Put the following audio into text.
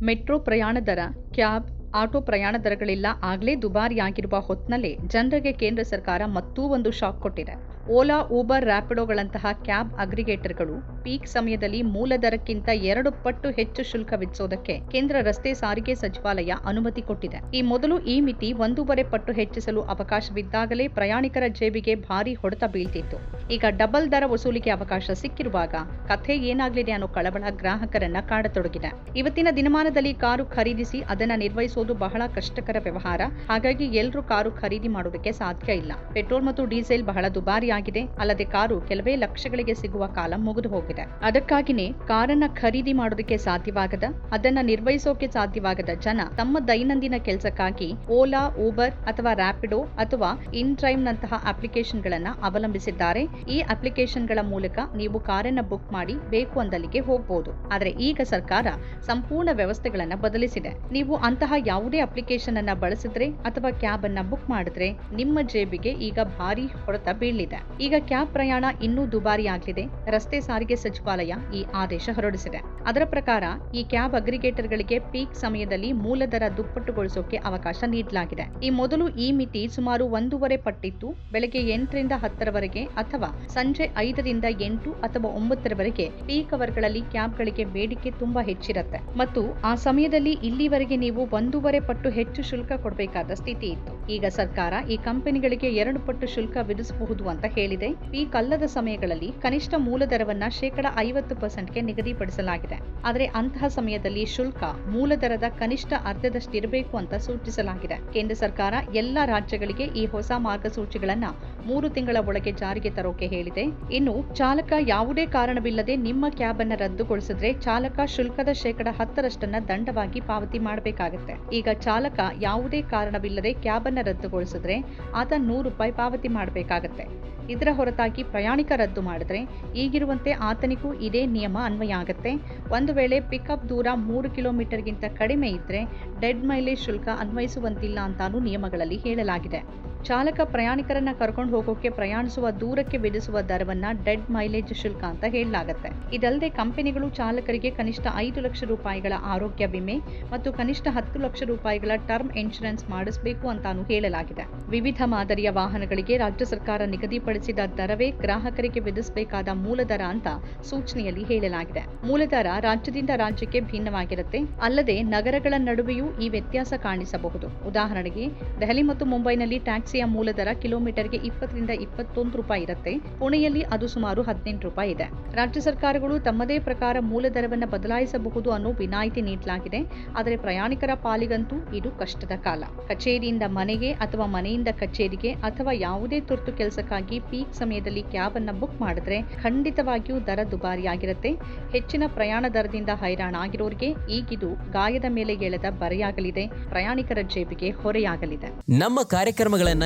Metro ಪ್ರಯಾಣ ದರ, cab, auto ಪ್ರಯಾಣ ದರಗಳೆಲ್ಲ. ಆಗಲೇ ದುಬಾರಿಯಾಗಿರುವ ಹೊತ್ತಿನಲ್ಲೇ ಜನರಿಗೆ ಕೇಂದ್ರ ಸರ್ಕಾರ ಮತ್ತೂ ಒಂದು ಶಾಕ್ ಕೊಟ್ಟಿದೆ. ಓಲಾ, ಊಬರ್ ರ್ಯಾಪಿಡೋಗಳಂತಹ ಕ್ಯಾಬ್ ಅಗ್ರಿಗೇಟರ್ಗಳು ಪೀಕ್ ಸಮಯದಲ್ಲಿ ಮೂಲ ದರಕ್ಕಿಂತ ಎರಡು ಪಟ್ಟು ಹೆಚ್ಚು ಶುಲ್ಕ ವಿಧಿಸೋದಕ್ಕೆ ಕೇಂದ್ರ ರಸ್ತೆ ಸಾರಿಗೆ ಸಚಿವಾಲಯ ಅನುಮತಿ ಕೊಟ್ಟಿದೆ. ಈ ಮೊದಲು ಈ ಮಿತಿ ಒಂದೂವರೆ ಪಟ್ಟು ಹೆಚ್ಚಿಸಲು ಅವಕಾಶವಿದ್ದಾಗಲೇ ಪ್ರಯಾಣಿಕರ ಜೇಬಿಗೆ ಭಾರಿ ಹೊಡೆತ ಬೀಳ್ತಿತ್ತು. ಈಗ ಡಬಲ್ ದರ ವಸೂಲಿಗೆ ಅವಕಾಶ ಸಿಕ್ಕಿರುವಾಗ ಕಥೆ ಏನಾಗಲಿದೆ ಅನ್ನೋ ಕಳವಳ ಗ್ರಾಹಕರನ್ನ ಕಾಡತೊಡಗಿದೆ. ಇವತ್ತಿನ ದಿನಮಾನದಲ್ಲಿ ಕಾರು ಖರೀದಿಸಿ ಅದನ್ನ ನಿರ್ವಹಿಸೋದು ಬಹಳ ಕಷ್ಟಕರ ವ್ಯವಹಾರ. ಹಾಗಾಗಿ ಎಲ್ಲರೂ ಕಾರು ಖರೀದಿ ಮಾಡೋದಕ್ಕೆ ಸಾಧ್ಯ ಇಲ್ಲ. ಪೆಟ್ರೋಲ್ ಮತ್ತು ಡೀಸೆಲ್ ಬಹಳ ದುಬಾರಿಯಾಗಿದೆ ಅಲ್ಲದೆ ಕಾರು ಕೆಲವೇ ಲಕ್ಷಗಳಿಗೆ ಸಿಗುವ ಕಾಲ ಮುಗಿದು ಹೋಗಿದೆ. ಅದಕ್ಕಾಗಿನೇ ಕಾರನ್ನ ಖರೀದಿ ಮಾಡೋದಕ್ಕೆ ಸಾಧ್ಯವಾಗದ, ಅದನ್ನ ನಿರ್ವಹಿಸೋಕೆ ಸಾಧ್ಯವಾಗದ ಜನ ತಮ್ಮ ದೈನಂದಿನ ಕೆಲಸಕ್ಕಾಗಿ ಓಲಾ, ಊಬರ್ ಅಥವಾ ರ್ಯಾಪಿಡೋ ಅಥವಾ ಇನ್ ಡ್ರೈವ್ ನಂತಹ ಅಪ್ಲಿಕೇಶನ್ ಗಳನ್ನ ಅವಲಂಬಿಸಿದ್ದಾರೆ. ಈ ಅಪ್ಲಿಕೇಶನ್ಗಳ ಮೂಲಕ ನೀವು ಕಾರನ್ನ ಬುಕ್ ಮಾಡಿ ಬೇಕು ಅಂದಲ್ಲಿಗೆ ಹೋಗಬಹುದು ಆದ್ರೆ ಈಗ ಸರ್ಕಾರ ಸಂಪೂರ್ಣ ವ್ಯವಸ್ಥೆಗಳನ್ನ ಬದಲಿಸಿದೆ. ನೀವು ಅಂತಹ ಯಾವುದೇ ಅಪ್ಲಿಕೇಶನ್ ಅನ್ನ ಬಳಸಿದ್ರೆ ಅಥವಾ ಕ್ಯಾಬ್ ಅನ್ನ ಬುಕ್ ಮಾಡಿದ್ರೆ ನಿಮ್ಮ ಜೇಬಿಗೆ ಈಗ ಭಾರಿ ಹೊಡೆತ ಬೀಳಲಿದೆ ಈಗ ಕ್ಯಾಬ್ ಪ್ರಯಾಣ ಇನ್ನೂ ದುಬಾರಿಯಾಗಲಿದೆ. ರಸ್ತೆ ಸಾರಿಗೆ ಸಚಿವಾಲಯ ಈ ಆದೇಶ ಹೊರಡಿಸಿದೆ. ಅದರ ಪ್ರಕಾರ ಈ ಕ್ಯಾಬ್ ಅಗ್ರಿಗೇಟರ್ಗಳಿಗೆ ಪೀಕ್ ಸಮಯದಲ್ಲಿ ಮೂಲ ದರ ದುಪ್ಪಟ್ಟುಗೊಳಿಸೋಕೆ ಅವಕಾಶ ನೀಡಲಾಗಿದೆ. ಈ ಮೊದಲು ಈ ಮಿತಿ ಸುಮಾರು ಒಂದೂವರೆ ಪಟ್ಟಿತ್ತು. ಬೆಳಗ್ಗೆ ಎಂಟರಿಂದ ಹತ್ತರವರೆಗೆ ಅಥವಾ ಸಂಜೆ ಐದರಿಂದ ಎಂಟು ಅಥವಾ ಒಂಬತ್ತರವರೆಗೆ ಪೀಕ್ ಅವರ್ಗಳಲ್ಲಿ ಕ್ಯಾಬ್ಗಳಿಗೆ ಬೇಡಿಕೆ ತುಂಬಾ ಹೆಚ್ಚಿರುತ್ತೆ. ಮತ್ತು ಆ ಸಮಯದಲ್ಲಿ ಇಲ್ಲಿವರೆಗೆ ನೀವು ಒಂದೂವರೆ ಪಟ್ಟು ಹೆಚ್ಚು ಶುಲ್ಕ ಕೊಡಬೇಕಾದ ಸ್ಥಿತಿ ಇತ್ತು. ಈಗ ಸರ್ಕಾರ ಈ ಕಂಪನಿಗಳಿಗೆ ಎರಡು ಪಟ್ಟು ಶುಲ್ಕ ವಿಧಿಸಬಹುದು ಅಂತ ಹೇಳಿದೆ ಈ ಕಲ್ಲದ ಸಮಯಗಳಲ್ಲಿ ಕನಿಷ್ಠ ಮೂಲ ದರವನ್ನ ಶೇಕಡ ಐವತ್ತು ಪರ್ಸೆಂಟ್ಗೆ ನಿಗದಿಪಡಿಸಲಾಗಿದೆ. ಆದರೆ ಅಂತಹ ಸಮಯದಲ್ಲಿ ಶುಲ್ಕ ಮೂಲ ದರದ ಕನಿಷ್ಠ ಅರ್ಧದಷ್ಟಿರಬೇಕು ಅಂತ ಸೂಚಿಸಲಾಗಿದೆ. ಕೇಂದ್ರ ಸರ್ಕಾರ ಎಲ್ಲ ರಾಜ್ಯಗಳಿಗೆ ಈ ಹೊಸ ಮಾರ್ಗಸೂಚಿಗಳನ್ನ ಮೂರು ತಿಂಗಳ ಒಳಗೆ ಜಾರಿಗೆ ತರೋಕೆ ಹೇಳಿದೆ. ಇನ್ನು ಚಾಲಕ ಯಾವುದೇ ಕಾರಣವಿಲ್ಲದೆ ನಿಮ್ಮ ಕ್ಯಾಬ್ ಅನ್ನ ರದ್ದುಗೊಳಿಸಿದ್ರೆ ಚಾಲಕ ಶುಲ್ಕದ ಶೇಕಡ ಹತ್ತರಷ್ಟನ್ನ ದಂಡವಾಗಿ ಪಾವತಿ ಮಾಡಬೇಕಾಗುತ್ತೆ. ಈಗ ಚಾಲಕ ಯಾವುದೇ ಕಾರಣವಿಲ್ಲದೆ ಕ್ಯಾಬ್ ಅನ್ನ ರದ್ದುಗೊಳಿಸಿದ್ರೆ ಆತ ನೂರು ರೂಪಾಯಿ ಪಾವತಿ ಮಾಡಬೇಕಾಗತ್ತೆ. ಇದರ ಹೊರತಾಗಿ ಪ್ರಯಾಣಿಕ ರದ್ದು ಮಾಡಿದ್ರೆ ಈಗಿರುವಂತೆ ಆತನಿಗೂ ಇದೇ ನಿಯಮ ಅನ್ವಯ ಆಗುತ್ತೆ ಒಂದು ವೇಳೆ ಪಿಕಪ್ ದೂರ ಮೂರು ಕಿಲೋಮೀಟರ್ಗಿಂತ ಕಡಿಮೆ ಇದ್ರೆ ಡೆಡ್ ಮೈಲೇಜ್ ಶುಲ್ಕ ಅನ್ವಯಿಸುವಂತಿಲ್ಲ ಅಂತಾನೂ ನಿಯಮಗಳಲ್ಲಿ ಹೇಳಲಾಗಿದೆ. ಚಾಲಕ ಪ್ರಯಾಣಿಕರನ್ನ ಕರ್ಕೊಂಡು ಹೋಗೋಕೆ ಪ್ರಯಾಣಿಸುವ, ದೂರಕ್ಕೆ ವಿಧಿಸುವ ದರವನ್ನ ಡೆಡ್ ಮೈಲೇಜ್ ಶುಲ್ಕ ಅಂತ ಹೇಳಲಾಗುತ್ತೆ. ಇದಲ್ಲದೆ ಕಂಪನಿಗಳು ಚಾಲಕರಿಗೆ ಕನಿಷ್ಠ ಐದು ಲಕ್ಷ ರೂಪಾಯಿಗಳ ಆರೋಗ್ಯ ವಿಮೆ ಮತ್ತು ಕನಿಷ್ಠ ಹತ್ತು ಲಕ್ಷ ರೂಪಾಯಿಗಳ ಟರ್ಮ್ ಇನ್ಶೂರೆನ್ಸ್ ಮಾಡಿಸಬೇಕು ಅಂತಾನೂ ಹೇಳಲಾಗಿದೆ. ವಿವಿಧ ಮಾದರಿಯ ವಾಹನಗಳಿಗೆ ರಾಜ್ಯ ಸರ್ಕಾರ ನಿಗದಿಪಡಿಸಿದ ದರವೇ ಗ್ರಾಹಕರಿಗೆ ವಿಧಿಸಬೇಕಾದ ಮೂಲ ದರ ಅಂತ ಸೂಚನೆಯಲ್ಲಿ ಹೇಳಲಾಗಿದೆ. ಮೂಲ ದರ ರಾಜ್ಯದಿಂದ ರಾಜ್ಯಕ್ಕೆ ಭಿನ್ನವಾಗಿರುತ್ತೆ. ಅಲ್ಲದೆ ನಗರಗಳ ನಡುವೆಯೂ ಈ ವ್ಯತ್ಯಾಸ ಕಾಣಿಸಬಹುದು. ಉದಾಹರಣೆಗೆ, ದೆಹಲಿ ಮತ್ತು ಮುಂಬೈನಲ್ಲಿ ಮೂಲ ದರ ಕಿಲೋಮೀಟರ್ಗೆ ಇಪ್ಪತ್ತರಿಂದ ಇಪ್ಪತ್ತೊಂದು ರೂಪಾಯಿ ಇರುತ್ತೆ. ಪುಣೆಯಲ್ಲಿ ಅದು ಸುಮಾರು ಹದಿನೆಂಟು ರೂಪಾಯಿ ಇದೆ. ರಾಜ್ಯ ಸರ್ಕಾರಗಳು ತಮ್ಮದೇ ಪ್ರಕಾರ ಮೂಲ ದರವನ್ನು ಬದಲಾಯಿಸಬಹುದು ಅನ್ನೋ ವಿನಾಯಿತಿ ನೀಡಲಾಗಿದೆ. ಆದರೆ ಪ್ರಯಾಣಿಕರ ಪಾಲಿಗಂತೂ ಇದು ಕಷ್ಟದ ಕಾಲ. ಕಚೇರಿಯಿಂದ ಮನೆಗೆ ಅಥವಾ ಮನೆಯಿಂದ ಕಚೇರಿಗೆ ಅಥವಾ ಯಾವುದೇ ತುರ್ತು ಕೆಲಸಕ್ಕಾಗಿ ಪೀಕ್ ಸಮಯದಲ್ಲಿ ಕ್ಯಾಬ್ ಅನ್ನು ಬುಕ್ ಮಾಡಿದ್ರೆ ಖಂಡಿತವಾಗಿಯೂ ದರ ದುಬಾರಿಯಾಗಿರುತ್ತೆ. ಹೆಚ್ಚಿನ ಪ್ರಯಾಣ ದರದಿಂದ ಹೈರಾಣ ಆಗಿರೋರಿಗೆ ಈಗಿದು ಗಾಯದ ಮೇಲೆ ಎಳೆದ ಬರೆಯಾಗಲಿದೆ. ಪ್ರಯಾಣಿಕರ ಜೇಬಿಗೆ ಹೊರೆಯಾಗಲಿದೆ. ನಮ್ಮ ಕಾರ್ಯಕ್ರಮಗಳನ್ನ